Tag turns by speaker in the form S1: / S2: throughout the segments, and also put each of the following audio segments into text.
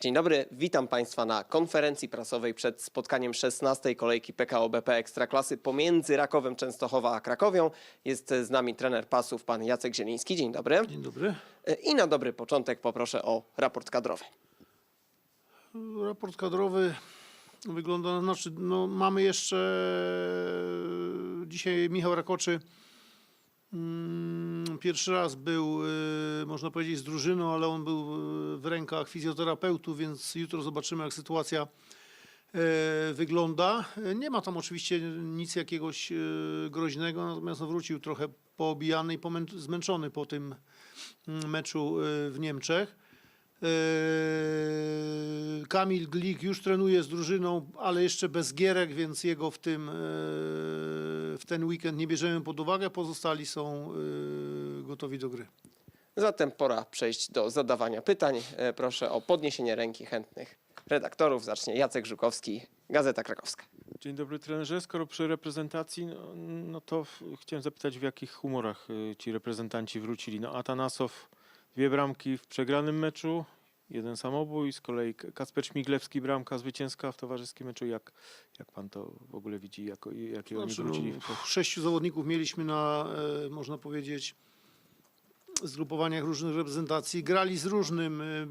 S1: Dzień dobry, witam Państwa na konferencji prasowej przed spotkaniem 16. kolejki PKO BP Ekstraklasy pomiędzy Rakowem Częstochowa a Krakowią. Jest z nami trener pasów, pan Jacek Zieliński. Dzień dobry.
S2: Dzień dobry.
S1: I na dobry początek poproszę o raport kadrowy.
S2: Raport kadrowy wygląda, znaczy no, mamy jeszcze dzisiaj Michał Rakoczy pierwszy raz był, y, można powiedzieć, z drużyną, ale on był y, w rękach fizjoterapeutów, więc jutro zobaczymy, jak sytuacja e, wygląda. Nie ma tam oczywiście nic jakiegoś groźnego, natomiast no, wrócił trochę poobijany i zmęczony po tym mm, meczu w Niemczech. Eee, Kamil Glik już trenuje z drużyną, ale jeszcze bez gierek, więc jego w tym eee, w ten weekend nie bierzemy pod uwagę. Pozostali są eee, gotowi do gry.
S1: Zatem pora przejść do zadawania pytań. E, Proszę o podniesienie ręki chętnych redaktorów. Zacznie Jacek Żukowski, Gazeta Krakowska.
S3: Dzień dobry trenerze. Skoro przy reprezentacji, no, no to w, chciałem zapytać, w jakich humorach y, ci reprezentanci wrócili. No Atanasow, dwie bramki w przegranym meczu, jeden samobój, z kolei K- Kacper Śmiglewski, bramka zwycięska w towarzyskim meczu. Jak, jak pan to w ogóle widzi, jako, jakie oni
S2: Znaczy,
S3: wrócili?
S2: no, sześciu zawodników mieliśmy na, e, można powiedzieć, zgrupowaniach różnych reprezentacji. Grali z różnym e,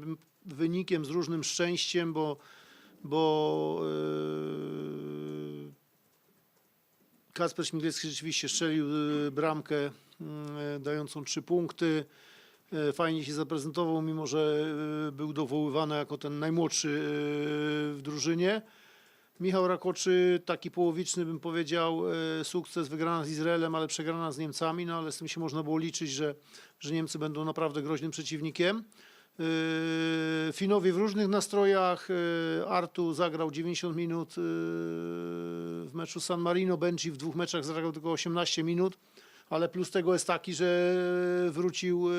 S2: wynikiem, z różnym szczęściem, bo, bo e, Kacper Śmigielski rzeczywiście strzelił bramkę mm, dającą trzy punkty. E, Fajnie się zaprezentował, mimo że e, był dowoływany jako ten najmłodszy e, w drużynie. Michał Rakoczy, taki połowiczny bym powiedział, sukces, wygrana z Izraelem, ale przegrana z Niemcami, no ale z tym się można było liczyć, że, że Niemcy będą naprawdę groźnym przeciwnikiem. Finowie w różnych nastrojach, Artu zagrał 90 minut w meczu San Marino, Benji w dwóch meczach zagrał tylko 18 minut, ale plus tego jest taki, że wrócił e,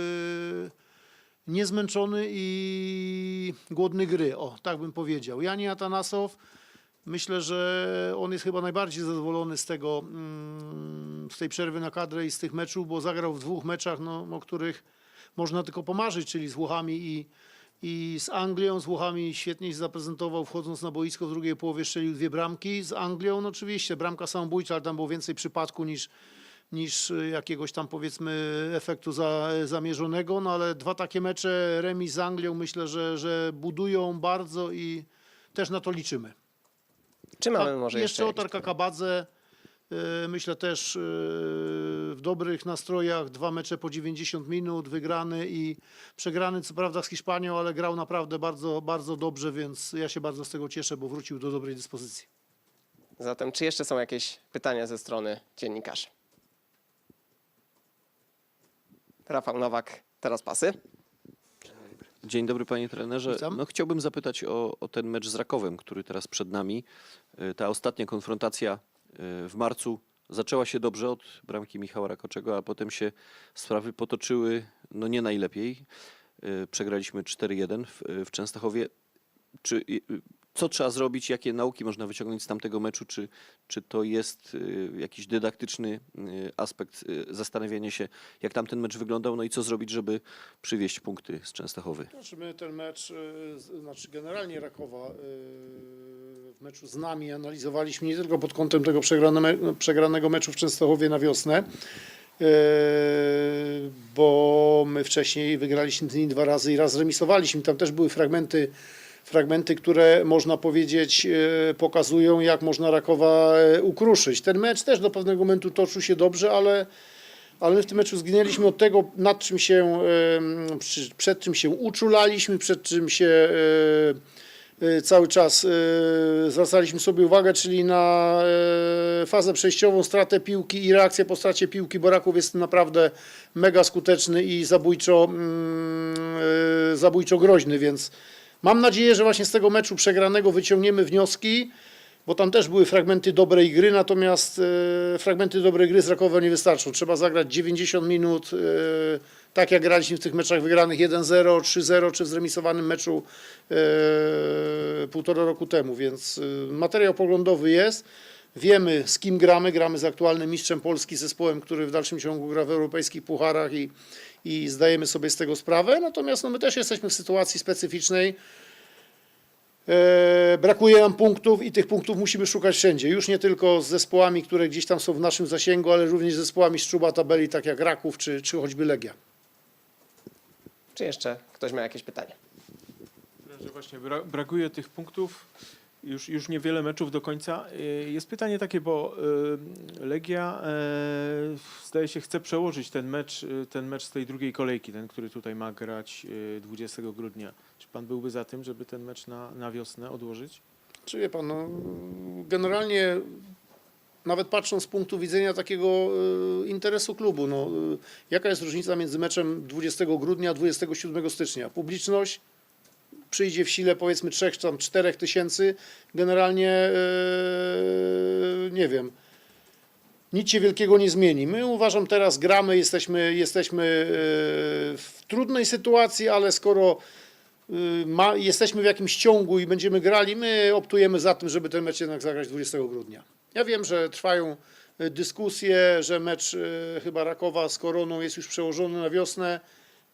S2: niezmęczony i głodny gry, o tak bym powiedział. Jani Atanasow, Myślę, że on jest chyba najbardziej zadowolony z tego, mm, z tej przerwy na kadrę i z tych meczów, bo zagrał w dwóch meczach, no, o których można tylko pomarzyć, czyli z Włochami i, i z Anglią. Z Włochami świetnie się zaprezentował, wchodząc na boisko w drugiej połowie strzelił dwie bramki. Z Anglią, no oczywiście, bramka samobójcza, ale tam było więcej przypadku niż, niż y, jakiegoś tam powiedzmy efektu za, zamierzonego, no ale dwa takie mecze, remis z Anglią, myślę, że, że budują bardzo i też na to liczymy.
S1: Czy mamy może
S2: jeszcze
S1: jeszcze
S2: o Tarka Kabadze. e, Myślę też w dobrych nastrojach, dwa mecze po 90 minut, wygrany i przegrany co prawda z Hiszpanią, ale grał naprawdę bardzo, bardzo dobrze, więc ja się bardzo z tego cieszę, bo wrócił do dobrej dyspozycji.
S1: Zatem czy jeszcze są jakieś pytania ze strony dziennikarzy? Rafał Nowak, teraz pasy.
S4: Dzień dobry panie trenerze. No, chciałbym zapytać o, o ten mecz z Rakowem, który teraz przed nami. Y, Ta ostatnia konfrontacja y, w marcu zaczęła się dobrze od bramki Michała Rakoczego, a potem się sprawy potoczyły no nie najlepiej. Y, Przegraliśmy 4-1 w, w Częstochowie. Czy, co trzeba zrobić, jakie nauki można wyciągnąć z tamtego meczu? Czy, czy to jest y, jakiś dydaktyczny y, aspekt y, zastanawiania się, jak tamten mecz wyglądał, no i co zrobić, żeby przywieźć punkty z Częstochowy?
S2: Znaczy my ten mecz, znaczy generalnie Rakowa w meczu z nami analizowaliśmy nie tylko pod kątem tego przegrane, przegranego meczu w Częstochowie na wiosnę, bo my wcześniej wygraliśmy dwa razy i raz remisowaliśmy. Tam też były fragmenty, fragmenty, które można powiedzieć e, pokazują, jak można Rakowa e, ukruszyć. Ten mecz też do pewnego momentu toczył się dobrze, ale ale my w tym meczu zginęliśmy od tego, nad czym się, przy- przed czym się uczulaliśmy, przed czym się e, e, cały czas e, zwracaliśmy sobie uwagę, czyli na e, fazę przejściową, stratę piłki i reakcję po stracie piłki, bo Raków jest naprawdę mega skuteczny i zabójczo, mm, e, zabójczo groźny, więc mam nadzieję, że właśnie z tego meczu przegranego wyciągniemy wnioski, bo tam też były fragmenty dobrej gry, natomiast e, fragmenty dobrej gry z Rakowa nie wystarczą. Trzeba zagrać 90 minut, e, tak jak graliśmy w tych meczach wygranych 1-0, 3-0, czy w zremisowanym meczu e, półtora roku temu, więc e, materiał poglądowy jest. Wiemy z kim gramy, gramy z aktualnym mistrzem Polski, zespołem, który w dalszym ciągu gra w europejskich pucharach i, i zdajemy sobie z tego sprawę. Natomiast no, my też jesteśmy w sytuacji specyficznej, E, brakuje nam punktów i tych punktów musimy szukać wszędzie. Już nie tylko z zespołami, które gdzieś tam są w naszym zasięgu, ale również z zespołami z czuba tabeli, tak jak Raków czy, czy choćby Legia.
S1: Czy jeszcze ktoś ma jakieś pytanie?
S3: Że właśnie bra brakuje tych punktów, już, już niewiele meczów do końca. Y, Jest pytanie takie, bo y, Legia e, zdaje się chce przełożyć ten mecz, y, ten mecz z tej drugiej kolejki, ten, który tutaj ma grać y, 20 grudnia. Czy pan byłby za tym, żeby ten mecz na, na wiosnę odłożyć?
S2: Czy wie pan, no, generalnie nawet patrząc z punktu widzenia takiego interesu klubu, no, jaka jest różnica między meczem 20 grudnia a 27 stycznia? Publiczność przyjdzie w sile powiedzmy 3 czy tam 4 tysięcy, generalnie e, nie wiem. Nic się wielkiego nie zmieni. My uważam teraz gramy, jesteśmy, jesteśmy e, w trudnej sytuacji, ale skoro y, ma, jesteśmy w jakimś ciągu i będziemy grali, my optujemy za tym, żeby ten mecz jednak zagrać 20 grudnia. Ja wiem, że trwają dyskusje, że mecz chyba Rakowa z Koroną jest już przełożony na wiosnę.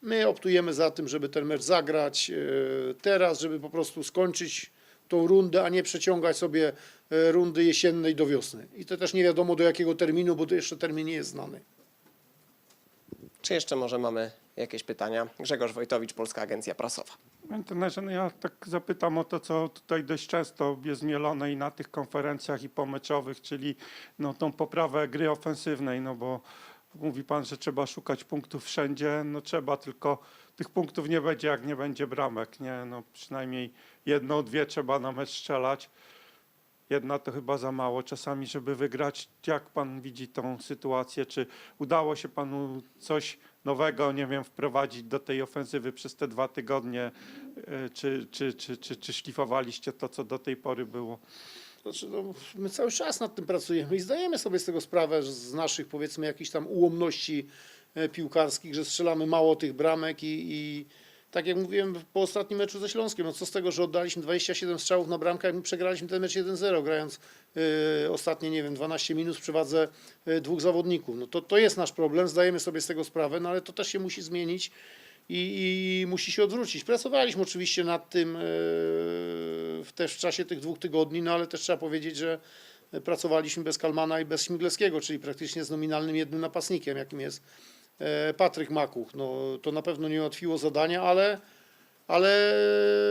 S2: My optujemy za tym, żeby ten mecz zagrać y, teraz, żeby po prostu skończyć tą rundę, a nie przeciągać sobie y, rundy jesiennej do wiosny. I to też nie wiadomo do jakiego terminu, bo to jeszcze termin nie jest znany.
S1: Czy jeszcze może mamy jakieś pytania? Grzegorz Wojtowicz, Polska Agencja Prasowa.
S5: Trenerze, ja tak zapytam o to, co tutaj dość często jest mielone i na tych konferencjach i pomeczowych, czyli no, tą poprawę gry ofensywnej, no bo mówi pan, że trzeba szukać punktów wszędzie, no trzeba, tylko tych punktów nie będzie, jak nie będzie bramek, nie, no przynajmniej jedną, dwie trzeba na mecz strzelać. Jedna to chyba za mało czasami, żeby wygrać. Jak pan widzi tą sytuację? Czy udało się panu coś nowego, nie wiem, wprowadzić do tej ofensywy przez te dwa tygodnie? E, Czy, czy, czy, czy, czy szlifowaliście to, co do tej pory było?
S2: Znaczy, no, my cały czas nad tym pracujemy i zdajemy sobie z tego sprawę że z naszych powiedzmy jakichś tam ułomności e, piłkarskich, że strzelamy mało tych bramek i, i tak jak mówiłem po ostatnim meczu ze Śląskiem, no co z tego, że oddaliśmy 27 strzałów na bramkę, jak my przegraliśmy ten mecz 1-0, grając e, ostatnie, nie wiem, 12 minut w przewadze e, dwóch zawodników. No to, to jest nasz problem, zdajemy sobie z tego sprawę, no ale to też się musi zmienić i, i musi się odwrócić. Pracowaliśmy oczywiście nad tym w, też w czasie tych dwóch tygodni, no ale też trzeba powiedzieć, że pracowaliśmy bez Kalmana i bez Śmigleskiego, czyli praktycznie z nominalnym jednym napastnikiem, jakim jest e, Patryk Makuch. No, to na pewno nie ułatwiło zadania, ale, ale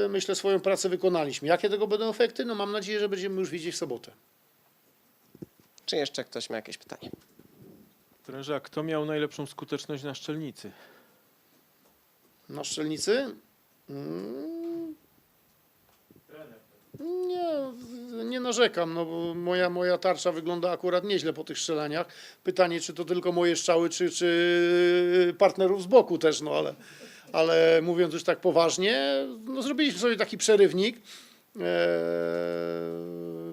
S2: myślę swoją pracę wykonaliśmy. Jakie tego będą efekty? No mam nadzieję, że będziemy już widzieć w sobotę.
S1: Czy jeszcze ktoś ma jakieś pytanie?
S3: Trenerze, a kto miał najlepszą skuteczność na szczelnicy?
S2: Na strzelnicy? Mm. Nie, nie narzekam, no bo moja, moja tarcza wygląda akurat nieźle po tych strzelaniach. Pytanie, czy to tylko moje strzały, czy, czy partnerów z boku też, no ale, ale mówiąc już tak poważnie, no zrobiliśmy sobie taki przerywnik. Eee,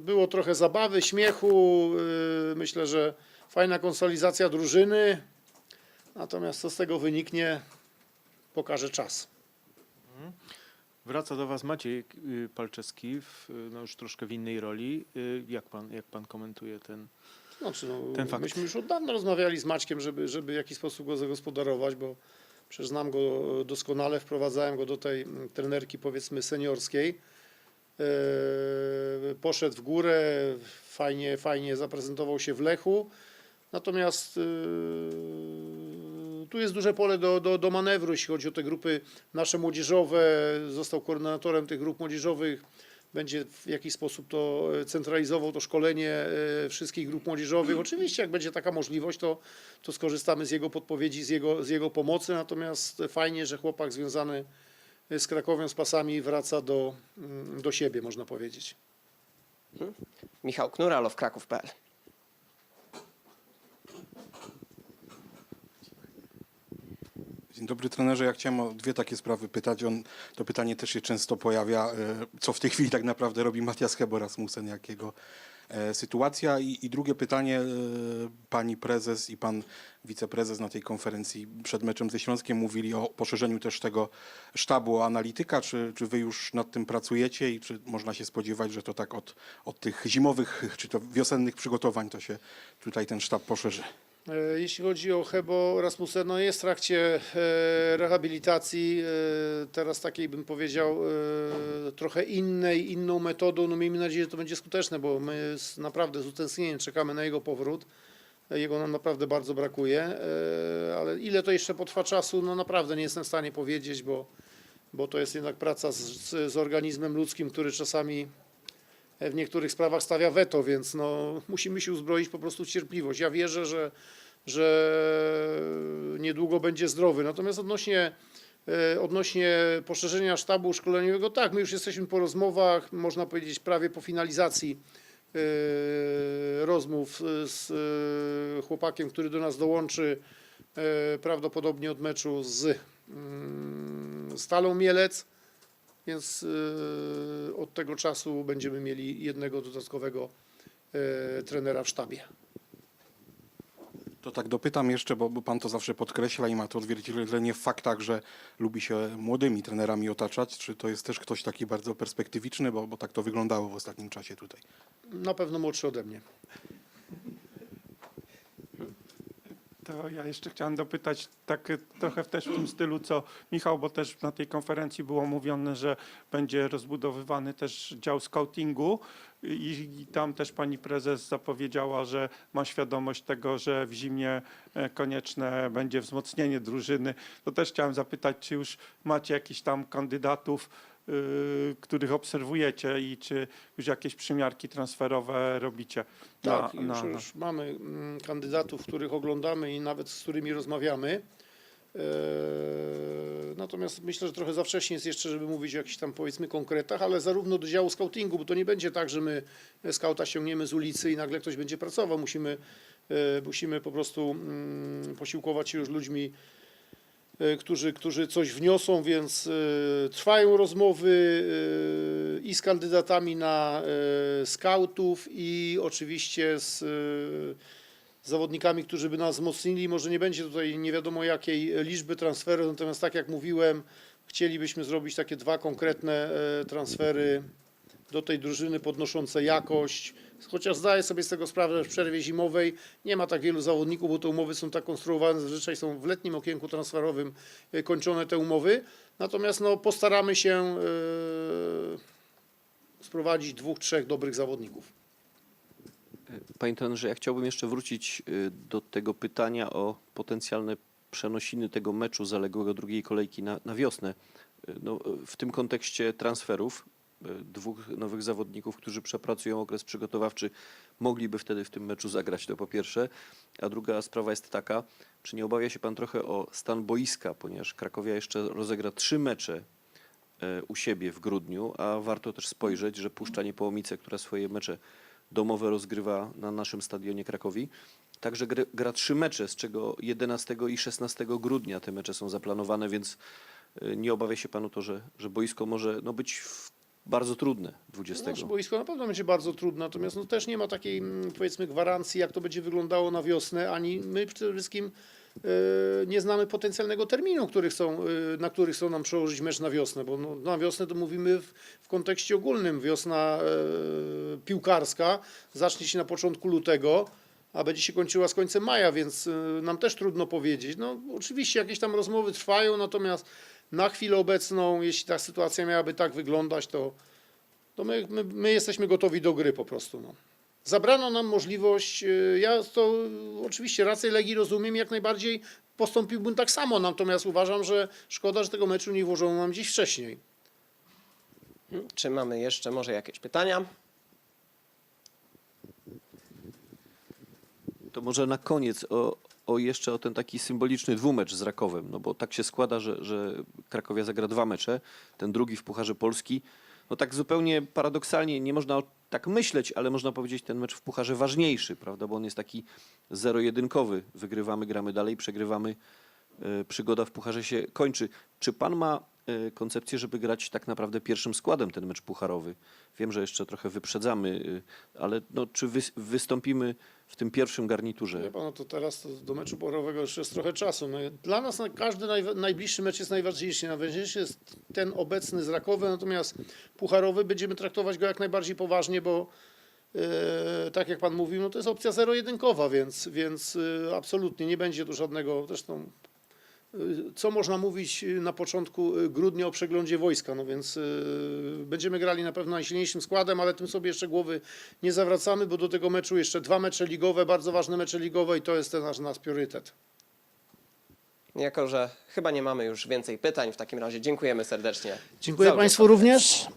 S2: Było trochę zabawy, śmiechu, yy, myślę, że fajna konsolidacja drużyny. Natomiast co z tego wyniknie, pokaże czas.
S3: Wraca do Was Maciej y, Palczewski, w, no już troszkę w innej roli. Y, Jak pan, jak pan komentuje ten...
S2: Znaczy, no,
S3: Ten fakt.
S2: myśmy już od dawna rozmawiali z Maćkiem, żeby, żeby w jakiś sposób go zagospodarować, bo przecież znam go doskonale, wprowadzałem go do tej trenerki powiedzmy seniorskiej. Eee, poszedł w górę, fajnie, fajnie zaprezentował się w Lechu, natomiast eee, tu jest duże pole do, do, do manewru, jeśli chodzi o te grupy nasze młodzieżowe, został koordynatorem tych grup młodzieżowych, będzie w jakiś sposób to e, centralizował to szkolenie e, wszystkich grup młodzieżowych. Oczywiście, jak będzie taka możliwość, to, to skorzystamy z jego podpowiedzi, z jego, z jego pomocy. Natomiast fajnie, że chłopak związany z Krakowią, z pasami wraca do, mm, do siebie, można powiedzieć.
S1: Michał Knura, lowkraków.pl.
S6: Dzień dobry trenerze, ja chciałem o dwie takie sprawy pytać. On, to pytanie też się często pojawia, e, co w tej chwili tak naprawdę robi Matias Hebo Rasmussen, jakiego e, sytuacja. I, I drugie pytanie, e, pani prezes i pan wiceprezes na tej konferencji przed meczem ze Śląskiem mówili o poszerzeniu też tego sztabu analityka. Czy, czy wy już nad tym pracujecie i czy można się spodziewać, że to tak od, od tych zimowych czy to wiosennych przygotowań to się tutaj ten sztab poszerzy?
S2: E, Jeśli chodzi o Hebo Rasmussen, no jest w trakcie e, rehabilitacji, e, teraz takiej bym powiedział trochę innej, inną metodą. No miejmy nadzieję, że to będzie skuteczne, bo my naprawdę z utęsknieniem czekamy na jego powrót. Jego nam naprawdę bardzo brakuje, ale ile to jeszcze potrwa czasu, no naprawdę nie jestem w stanie powiedzieć, bo, bo to jest jednak praca z, z organizmem ludzkim, który czasami w niektórych sprawach stawia weto, więc no, musimy się uzbroić po prostu w cierpliwość. Ja wierzę, że, że niedługo będzie zdrowy. Natomiast odnośnie, e, odnośnie poszerzenia sztabu szkoleniowego, tak, my już jesteśmy po rozmowach, można powiedzieć prawie po finalizacji e, rozmów z e, chłopakiem, który do nas dołączy prawdopodobnie od meczu z mm, Stalą Mielec. Więc y, od tego czasu będziemy mieli jednego dodatkowego y, trenera w sztabie.
S6: To tak dopytam jeszcze, bo, bo pan to zawsze podkreśla i ma to odzwierciedlenie w faktach, że lubi się młodymi trenerami otaczać. Czy to jest też ktoś taki bardzo perspektywiczny, bo, bo tak to wyglądało w ostatnim czasie tutaj?
S2: Na pewno młodszy ode mnie.
S5: To ja jeszcze chciałem dopytać tak e, trochę w też w tym stylu, co Michał, bo też na tej konferencji było mówione, że będzie rozbudowywany też dział scoutingu i, tam też pani prezes zapowiedziała, że ma świadomość tego, że w zimie e, konieczne będzie wzmocnienie drużyny. To też chciałem zapytać, czy już macie jakichś tam kandydatów, których obserwujecie i czy już jakieś przymiarki transferowe robicie?
S2: Tak, już, już mamy mm, kandydatów, których oglądamy i nawet z którymi rozmawiamy. E, Natomiast myślę, że trochę za wcześnie jest jeszcze, żeby mówić o jakichś tam powiedzmy konkretach, ale zarówno do działu scoutingu, bo to nie będzie tak, że my skauta ściągniemy z ulicy i nagle ktoś będzie pracował. Musimy, e, musimy po prostu mm, posiłkować się już ludźmi, którzy, którzy coś wniosą, więc e, trwają rozmowy e, i z kandydatami na e, skautów i oczywiście z e, zawodnikami, którzy by nas wzmocnili. Może nie będzie tutaj nie wiadomo jakiej liczby transferów, natomiast tak jak mówiłem, chcielibyśmy zrobić takie dwa konkretne e, transfery do tej drużyny podnoszące jakość. Chociaż zdaję sobie z tego sprawę, że w przerwie zimowej nie ma tak wielu zawodników, bo te umowy są tak konstruowane, zazwyczaj są w letnim okienku transferowym e, kończone te umowy. Natomiast no, postaramy się e, sprowadzić dwóch, trzech dobrych zawodników.
S4: Panie trenerze, ja chciałbym jeszcze wrócić y, do tego pytania o potencjalne przenosiny tego meczu zaległego drugiej kolejki na, na wiosnę. No, w tym kontekście transferów dwóch nowych zawodników, którzy przepracują okres przygotowawczy, mogliby wtedy w tym meczu zagrać, to po pierwsze. A druga sprawa jest taka, czy nie obawia się pan trochę o stan boiska, ponieważ Krakowia jeszcze rozegra trzy mecze e, u siebie w grudniu, a warto też spojrzeć, że Puszcza Niepołomice, która swoje mecze domowe rozgrywa na naszym stadionie Krakowi, także gra, gra trzy mecze, z czego 11 i 16 grudnia te mecze są zaplanowane, więc e, nie obawia się panu to, że, że boisko może no, być w, bardzo trudne 20.
S2: Nasze boisko na pewno będzie bardzo trudne, natomiast no, też nie ma takiej mm, powiedzmy gwarancji, jak to będzie wyglądało na wiosnę, ani my przede wszystkim e, nie znamy potencjalnego terminu, który chcą, e, na który chcą nam przełożyć mecz na wiosnę, bo no, na wiosnę to mówimy w, w kontekście ogólnym. Wiosna e, piłkarska zacznie się na początku lutego, a będzie się kończyła z końcem maja, więc e, nam też trudno powiedzieć. No oczywiście jakieś tam rozmowy trwają, natomiast na chwilę obecną, jeśli ta sytuacja miałaby tak wyglądać, to to my, my, my jesteśmy gotowi do gry po prostu. No. Zabrano nam możliwość, y, ja to oczywiście rację Legii rozumiem, jak najbardziej postąpiłbym tak samo, natomiast uważam, że szkoda, że tego meczu nie włożono nam gdzieś wcześniej.
S1: Czy mamy jeszcze może jakieś pytania?
S4: To może na koniec o, o jeszcze o ten taki symboliczny dwumecz z Rakowem, no bo tak się składa, że, że Krakowia zagra dwa mecze, ten drugi w Pucharze Polski. No tak zupełnie paradoksalnie, nie można tak myśleć, ale można powiedzieć ten mecz w Pucharze ważniejszy, prawda, bo on jest taki zero-jedynkowy. Wygrywamy, gramy dalej, przegrywamy, e, przygoda w Pucharze się kończy. Czy pan ma e, koncepcję, żeby grać tak naprawdę pierwszym składem ten mecz pucharowy? Wiem, że jeszcze trochę wyprzedzamy, e, ale no, czy wy, wystąpimy w tym pierwszym garniturze?
S2: No to teraz to do meczu porowego jeszcze jest trochę czasu. No, dla nas na- każdy naj, najbliższy mecz jest najważniejszy. Najważniejszy jest ten obecny z Rakowem, natomiast pucharowy będziemy traktować go jak najbardziej poważnie, bo e, tak jak pan mówił, no to jest opcja zero-jedynkowa, więc, więc e, absolutnie nie będzie tu żadnego, zresztą co można mówić e, na początku e, grudnia o przeglądzie wojska, no więc e, będziemy grali na pewno najsilniejszym składem, ale tym sobie jeszcze głowy nie zawracamy, bo do tego meczu jeszcze dwa mecze ligowe, bardzo ważne mecze ligowe i to jest ten nasz, nasz priorytet.
S1: Jako, że chyba nie mamy już więcej pytań, w takim razie dziękujemy serdecznie.
S2: Dziękuję Państwu również.